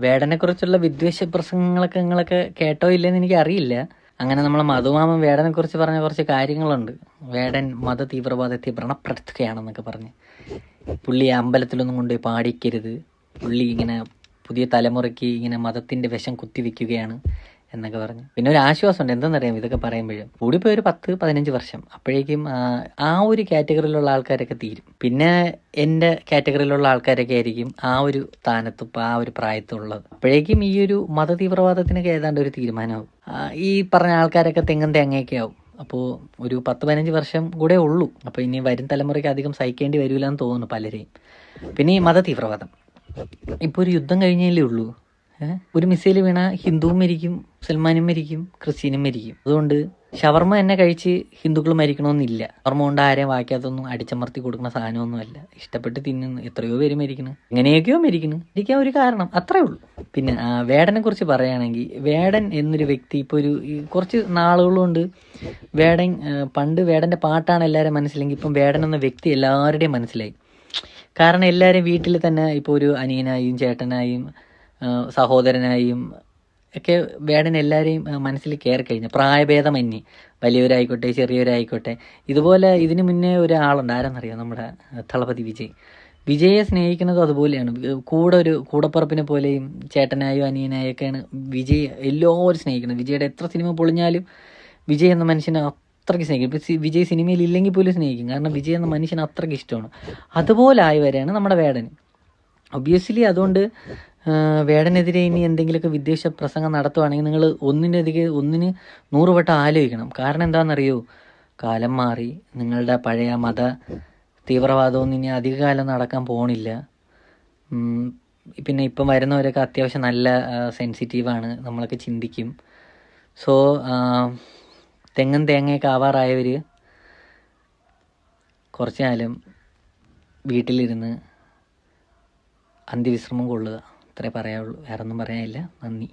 വേടനെ കുറിച്ചുള്ള വിദ്വേഷ പ്രസംഗങ്ങളൊക്കെ നിങ്ങളൊക്കെ കേട്ടോ ഇല്ലെന്ന് എനിക്ക് അറിയില്ല അങ്ങനെ നമ്മൾ മധുമാമൻ വേടനെ കുറിച്ച് പറഞ്ഞ കുറച്ച് കാര്യങ്ങളുണ്ട്. വേടൻ മത തീവ്രവാദത്തെ വ്രണപ്പെടുത്തുകയാണെന്നൊക്കെ പറഞ്ഞ് പുള്ളി അമ്പലത്തിലൊന്നും കൊണ്ട് പാടിക്കരുത്. പുള്ളി ഇങ്ങനെ പുതിയ തലമുറയ്ക്ക് ഇങ്ങനെ മതത്തിന്റെ വിഷം കുത്തിവെക്കുകയാണ്. എന്നൊക്കെ പറഞ്ഞു. പിന്നെ ഒരു ആശ്വാസമുണ്ട്. എന്തെന്നറിയാം ഇതൊക്കെ പറയുമ്പോഴും. കൂടിപ്പോയി ഒരു പത്ത് പതിനഞ്ച് വർഷം. അപ്പോഴേക്കും ആ, ഒരു കാറ്റഗറിയിലുള്ള ആൾക്കാരൊക്കെ തീരും. പിന്നെ എന്റെ കാറ്റഗറിയിലുള്ള ആൾക്കാരൊക്കെ ആയിരിക്കും ആ ഒരു സ്ഥാനത്ത് ഇപ്പം ആ ഒരു പ്രായത്തുള്ളത് അപ്പോഴേക്കും ഈ ഒരു മത തീവ്രവാദത്തിനൊക്കെ ഏതാണ്ട് ഒരു തീരുമാനമാവും. ഈ പറഞ്ഞ ആൾക്കാരൊക്കെ തെങ്ങും തേങ്ങയൊക്കെ ആവും. അപ്പോൾ ഒരു പത്ത് പതിനഞ്ച് വർഷം കൂടെ ഉള്ളൂ. അപ്പോൾ ഇനി വരും തലമുറയ്ക്ക് അധികം സഹിക്കേണ്ടി വരില്ല എന്ന് തോന്നുന്നു പലരെയും. പിന്നെ ഈ മത തീവ്രവാദം ഇപ്പോൾ ഒരു യുദ്ധം കഴിഞ്ഞല്ലേ ഉള്ളൂ? ഒരു മിസൈൽ വീണ ഹിന്ദുവും മരിക്കും മുസൽമാനും മരിക്കും ക്രിസ്ത്യനും മരിക്കും. അതുകൊണ്ട് ഷവർമ്മ എന്നെ കഴിച്ച് ഹിന്ദുക്കൾ മരിക്കണമെന്നില്ല. ഷവർമ്മ കൊണ്ട് ആരെയും വായിക്കാത്തൊന്നും അടിച്ചമർത്തി കൊടുക്കുന്ന സാധനമൊന്നുമല്ല. ഇഷ്ടപ്പെട്ട് തിന്നുന്നു എത്രയോ പേര് മരിക്കണ്. എങ്ങനെയൊക്കെയോ മരിക്കണ്. ഇരിക്കാൻ ഒരു കാരണം. അത്രേ ഉള്ളൂ. പിന്നെ വേടനെ കുറിച്ച് പറയുകയാണെങ്കിൽ വേടൻ എന്നൊരു വ്യക്തി ഇപ്പോൾ ഒരു കുറച്ച് നാളുകളുണ്ട് വേടൻ പണ്ട് വേടന്റെ പാട്ടാണ് എല്ലാവരും മനസ്സിലെങ്കിൽ ഇപ്പം വേടൻ എന്ന വ്യക്തി എല്ലാവരുടെയും മനസ്സിലായി. കാരണം എല്ലാവരും വീട്ടിൽ തന്നെ ഇപ്പോൾ ഒരു അനിയനായും ചേട്ടനായും സഹോദരനായും ഒക്കെ വേടൻ എല്ലാവരെയും മനസ്സിൽ കയറി കഴിഞ്ഞു. പ്രായഭേദമന്യേ. വലിയവരായിക്കോട്ടെ ചെറിയവരായിക്കോട്ടെ. ഇതുപോലെ ഇതിനു മുന്നേ ഒരാളുണ്ട്. ആരെന്നറിയാം? നമ്മുടെ തളപതി വിജയ്. വിജയെ സ്നേഹിക്കുന്നത് അതുപോലെയാണ്. കൂടെ ഒരു കൂടപ്പുറപ്പിനെ പോലെയും ചേട്ടനായോ അനിയനായോ ഒക്കെയാണ് വിജയ് എല്ലാവരും സ്നേഹിക്കുന്നത്. വിജയുടെ എത്ര സിനിമ പൊളിഞ്ഞാലും വിജയ് എന്ന മനുഷ്യനെ അത്രയ്ക്ക് സ്നേഹിക്കും. ഇപ്പം വിജയ് സിനിമയിൽ ഇല്ലെങ്കിൽ പോലും സ്നേഹിക്കും. കാരണം വിജയ് എന്ന മനുഷ്യന് അത്രയ്ക്ക് ഇഷ്ടമാണ്. അതുപോലെ ആയവരെയാണ് നമ്മുടെ വേടന്. ഒബ്വിയസ്ലി അതുകൊണ്ട് വേടനെതിരെ ഇനി എന്തെങ്കിലുമൊക്കെ വിദ്വേഷ പ്രസംഗം നടത്തുവാണെങ്കിൽ നിങ്ങൾ ഒന്നിനധികം ഒന്നിന് നൂറ് വട്ടം ആലോചിക്കണം. കാരണം എന്താണെന്നറിയോ? കാലം മാറി നിങ്ങളുടെ പഴയ മത തീവ്രവാദമൊന്നും ഇനി അധികകാലം നടക്കാൻ പോണില്ല. പിന്നെ ഇപ്പം വരുന്നവരൊക്കെ അത്യാവശ്യം നല്ല സെൻസിറ്റീവാണ് നമ്മളൊക്കെ ചിന്തിക്കും. സോ തെങ്ങും തേങ്ങയൊക്കെ ആവാറായവർ കുറച്ചു കാലം വീട്ടിലിരുന്ന് അന്തിവിശ്രമം കൊള്ളുക. അത്രേ പറയാവുള്ളൂ. വേറൊന്നും പറയാനില്ല. നന്ദി.